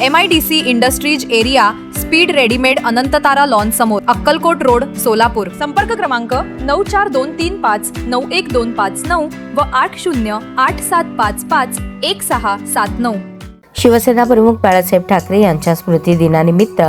M I D C industries area speed readymade Anantatara lawn समोर Akkalkot road Solapur. संपर्क क्रमांक नऊ चार दोन तीन पाच नऊ एक दोन पाच नऊ व आठ शून्य आठ सात पाच पाच एक सहा सात नऊ. शिवसेना प्रमुख बाळासाहेब ठाकरे यांच्या स्मृती दिनानिमित्त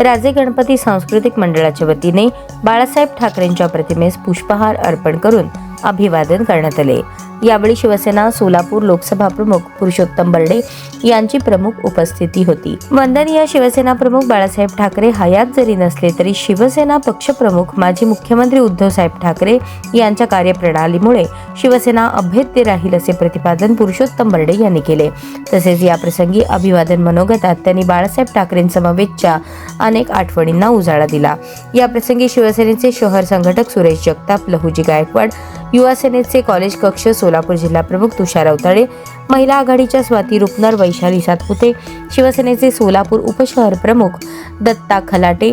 राजे गणपती सांस्कृतिक मंडळाच्या वतीने बाळासाहेब ठाकरेंच्या प्रतिमेस पुष्पहार अर्पण करून अभिवादन करण्यात आले. यावेळी शिवसेना सोलापूर लोकसभा प्रमुख पुरुषोत्तम बर्डे यांची प्रमुख उपस्थिती होती. वंदनीय शिवसेना प्रमुख बाळासाहेब ठाकरे हयात जरी नसले तरी शिवसेना पक्षप्रमुख माजी मुख्यमंत्री उद्धवसाहेब ठाकरे यांच्या कार्यप्रणालीमुळे शिवसेना अभेद्य राहील असे प्रतिपादन पुरुषोत्तम बर्डे यांनी केले. तसेच या प्रसंगी अभिवादन मनोगतात त्यांनी बाळासाहेब ठाकरेंसमवेतच्या अनेक आठवणींना उजाळा दिला. या प्रसंगी शिवसेनेचे शहर संघटक सुरेश जगताप लहुजी गायकवाड युवा सेनेचे कॉलेज कक्ष सोलापूर जिल्हा प्रमुख तुषार अवताळे महिला आघाडीच्या स्वाती रुपनर वैशाली सातपुते शिवसेनेचे सोलापूर उपशहर प्रमुख दत्ता खलाटे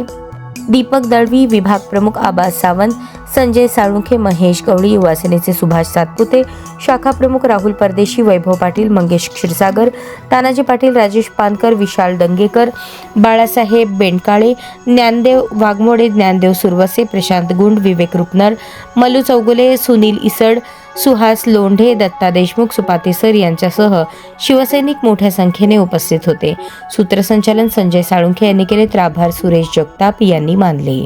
दीपक दळवी विभाग प्रमुख आबास सावंत संजय साळुंखे महेश गवळी युवासेनेचे सुभाष सातपुते शाखा प्रमुख राहुल परदेशी वैभव पाटील मंगेश क्षीरसागर तानाजी पाटील राजेश पानकर विशाल दंगेकर बाळासाहेब बेंडकाळे ज्ञानदेव वाघमोडे ज्ञानदेव सुरवसे प्रशांत गुंड विवेक रुपनर मलू चौगुले सुनील इसड सुहास लोंढे दत्ता देशमुख सुपाते सर यांच्यासह शिवसैनिक मोठ्या संख्येने उपस्थित होते. सूत्रसंचालन संजय साळुंखे यांनी केले तर आभार सुरेश जगताप यांनी मानले.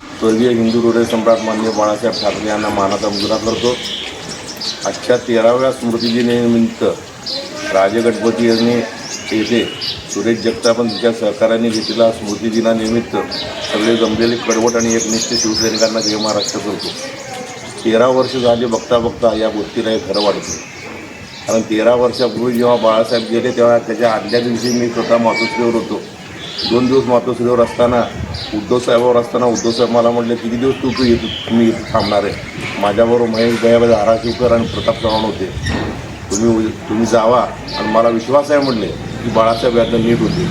स्वर्गीय हिंदू हृदय सम्राट मान्य बाळासाहेब ठाकरे यांना मानाचा मुजरा करतो. आजच्या तेराव्या स्मृतिदिनानिमित्त राजगणपती यांनी येथे सुरेश जगताप आणि तिच्या सहकार्याने घेतलेला स्मृतिदिनानिमित्त सगळे जमलेले कडवट आणि एकनिष्ठ शिवसैनिकांना जय महाराष्ट्र करतो. तेरा वर्ष झाली बघता बघता या गोष्टीला हे खरं वाटतं. कारण तेरा वर्षापूर्वी जेव्हा बाळासाहेब गेले तेव्हा त्याच्या आदल्या दिवशी मी स्वतः मातोश्रीवर होतो. दोन दिवस मातोश्रीवर असताना उद्धवसाहेबावर असताना उद्धवसाहेब मला म्हटले किती दिवस तू तू येतो तुम्ही इथं थांबणार आहे? माझ्याबरोबर महेश भैया धाराशिवकर आणि प्रताप चव्हाण होते. तुम्ही तुम्ही जावा. आणि मला विश्वास आहे म्हटले की बाळासाहेब यातनं नीट होते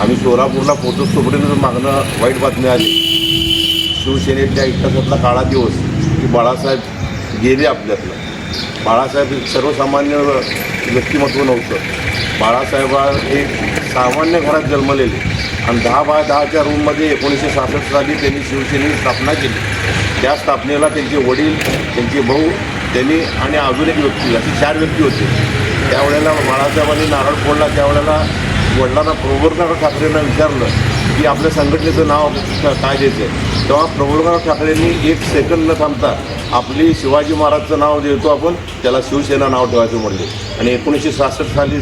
आम्ही सोलापूरला पोहोचत तोपर्यंत मागणं वाईट बातमी आली. शिवसेनेच्या इतिहासातला काळा दिवस. की बाळासाहेब गेले आपल्यातलं. बाळासाहेब एक सर्वसामान्य व्यक्तिमत्व नव्हतं. बाळासाहेब हे सामान्य घरात जन्मलेले. आणि दहा बाय दहाच्या रूममध्ये एकोणीसशे सहासष्ट साली त्यांनी शिवसेनेची स्थापना केली. त्या स्थापनेला त्यांचे वडील त्यांचे भाऊ त्यांनी आणि अजून एक व्यक्ती अशी चार व्यक्ती होते. त्यावेळेला बाळासाहेबांनी नारळ फोडला त्यावेळेला वडिलांना प्रबोधनराव ठाकरेंना विचारलं की आपल्या संघटनेचं नाव काय द्यायचं आहे तेव्हा प्रबोधनराव ठाकरेंनी एक सेकंद न थांबता आपली शिवाजी महाराजचं नाव देतो आपण त्याला शिवसेना नाव ठेवायचं म्हणले. आणि एकोणीसशे सहासष्ट साली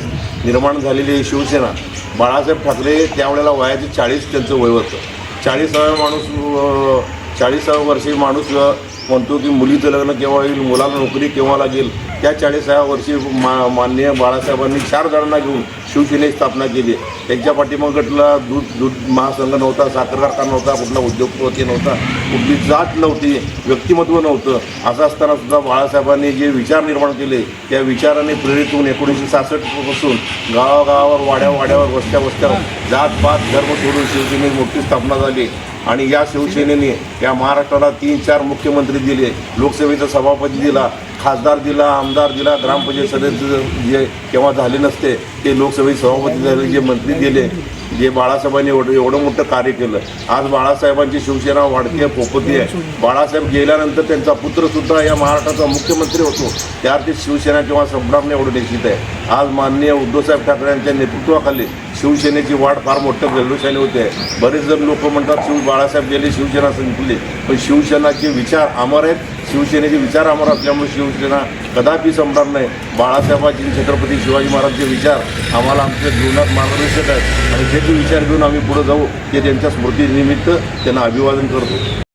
निर्माण झालेली ही शिवसेना बाळासाहेब ठाकरे त्यावेळेला वयाचे चाळीस त्यांचं वय होतं. चाळीसाव्या माणूस चाळीसाव्या वर्षी माणूस म्हणतो की मुलीचं लग्न केव्हा होईल मुलाला नोकरी केव्हा लागेल? त्या चाळीसाव्या वर्षी मा माननीय बाळासाहेबांनी चार जणांना घेऊन शिवसेनेची स्थापना केली. त्यांच्या पाठीमागटला दूध दूध महासंघ नव्हता साखर कारखाना नव्हता कुठला उद्योगपती नव्हता कुठली जात नव्हती व्यक्तिमत्व नव्हतं. असं असताना सुद्धा बाळासाहेबांनी जे विचार निर्माण केले त्या विचाराने प्रेरित होऊन एकोणीसशे सहासष्टपासून गावागावावर वाड्या वाड्यावर वस्त्या वस्त्यावर जात पात धर्म सोडून शिवसेनेची मोठी स्थापना झाली. आणि या शिवसेनेने या महाराष्ट्राला तीन चार मुख्यमंत्री दिले लोकसभेचा सभापती दिला खासदार दिला आमदार दिला ग्रामपंचायत सदस्य जे केव्हा झाले नसते ते लोकसभेत सभापती झाले जे मंत्री दिले. जे बाळासाहेबांनी एवढं एवढं मोठं कार्य केलं. आज बाळासाहेबांची शिवसेना वाढती आहे पोपती आहे बाळासाहेब गेल्यानंतर त्यांचा पुत्रसुद्धा या महाराष्ट्राचा मुख्यमंत्री होतो. त्या अर्थी शिवसेना किंवा संभ्रामने एवढं निश्चित आहे. आज माननीय उद्धवसाहेब ठाकरे यांच्या नेतृत्वाखाली शिवसेनेची वाढ फार मोठ्या जल्लोषाने होते. बरेच जण लोक म्हणतात शिव बाळासाहेब गेले शिवसेना संपली. पण शिवसेनाचे विचार अमर आहेत. शिवसेनेचे विचार अमर असल्यामुळे शिवसेना कदापि संपणार नाही. बाळासाहेबांचे छत्रपती शिवाजी महाराजचे विचार आम्हाला आमच्या जीवनात मार्गदर्शक आहेत. आणि ते विचार घेऊन आम्ही पुढे जाऊ ते त्यांच्या स्मृतीनिमित्त त्यांना अभिवादन करतो.